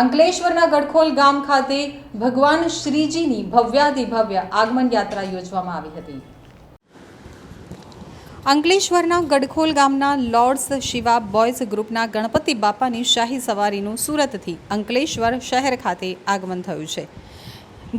અંકલેશ્વરના ગડખોલ ગામ ખાતે ભગવાન શ્રીજીની ભવ્યાધિભવ્ય આગમન યાત્રા યોજવામાં આવી હતી. અંકલેશ્વરના ગડખોલ ગામના લોર્ડ્સ શિવા બોયઝ ગ્રુપના ગણપતિ બાપાની શાહી સવારીનું સુરતથી અંકલેશ્વર શહેર ખાતે આગમન થયું છે.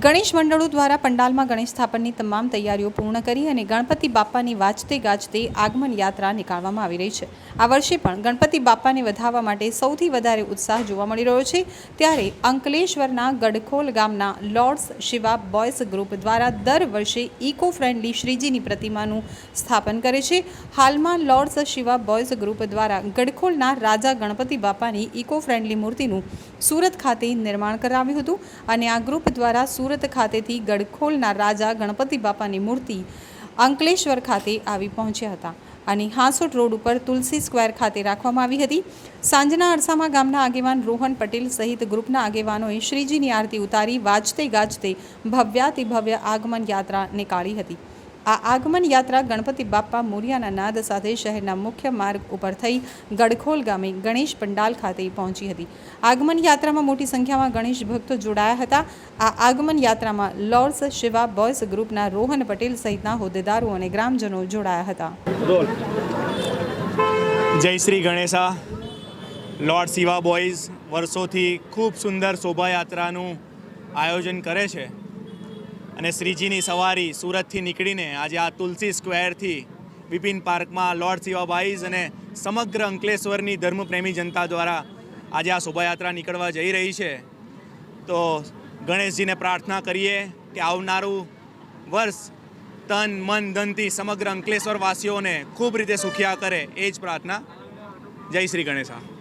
ગણેશ મંડળો દ્વારા પંડાલમાં ગણેશ સ્થાપનની તમામ તૈયારીઓ પૂર્ણ કરી અને ગણપતિ બાપાની વાજતે ગાજતે આગમન યાત્રા નીકાળવામાં આવી રહી છે. આ વર્ષે પણ ગણપતિ બાપાને વધાવવા માટે સૌથી વધારે ઉત્સાહ જોવા મળી રહ્યો છે. ત્યારે અંકલેશ્વરના ગડખોલ ગામના લોર્ડ્સ શિવા બોયઝ ગ્રુપ દ્વારા દર વર્ષે ઇકો ફ્રેન્ડલી શ્રીજીની પ્રતિમાનું સ્થાપન કરે છે. હાલમાં લોર્ડ્સ શિવા બોયઝ ગ્રુપ દ્વારા ગડખોલના રાજા ગણપતિ બાપાની ઇકો ફ્રેન્ડલી મૂર્તિનું સુરત ખાતે નિર્માણ કરાવ્યું હતું અને આ ગ્રુપ દ્વારા સુરત ખાતેથી ગડખોલના રાજા ગણપતિ બાપાની મૂર્તિ અંકલેશ્વર ખાતે આવી પહોંચ્યા હતા. અને હાંસોટ રોડ ઉપર તુલસી સ્ક્વેર ખાતે રાખવામાં આવી હતી. સાંજના અરસામાં ગામના આગેવાન રોહન પટેલ સહિત ગ્રુપના આગેવાનોએ શ્રીજીની આરતી ઉતારી વાજતે ગાજતે ભવ્યાતિ ભવ્ય આગમન યાત્રા નીકાળી હતી. આ આગમન યાત્રા ગણપતિ બાપ્પા મોરિયાના નાદ સાથે શહેરના મુખ્ય માર્ગ ઉપર થઈ ગડખોલ ગામે ગણેશ પંડાલ ખાતે પહોંચી હતી. આગમન યાત્રામાં મોટી સંખ્યામાં ગણેશ ભક્તો જોડાયા હતા. આ આગમન યાત્રામાં લોર્ડ્સ, શિવા બોયઝ ગ્રુપના રોહન પટેલ સહિતના હોદ્દેદારો અને ગ્રામજનો જોડાયા હતા. જય શ્રી ગણેશા. લોર્ડ, શિવા બોયઝ વર્ષોથી ખૂબ સુંદર શોભાયાત્રાનું આયોજન કરે છે. અને શ્રીજીની સવારી સુરતથી નીકળીને આજે આ તુલસી સ્ક્વેરથી બિપિન પાર્કમાં લોર્ડ શિવા બોયઝ અને સમગ્ર અંકલેશ્વરની ધર્મપ્રેમી જનતા દ્વારા આજે આ શોભાયાત્રા નીકળવા જઈ રહી છે. તો ગણેશજીને પ્રાર્થના કરીએ કે આવનારું વર્ષ તન, મન, ધનથી સમગ્ર અંકલેશ્વરવાસીઓને ખૂબ રીતે સુખિયા કરે, એ જ પ્રાર્થના. જય શ્રી ગણેશા.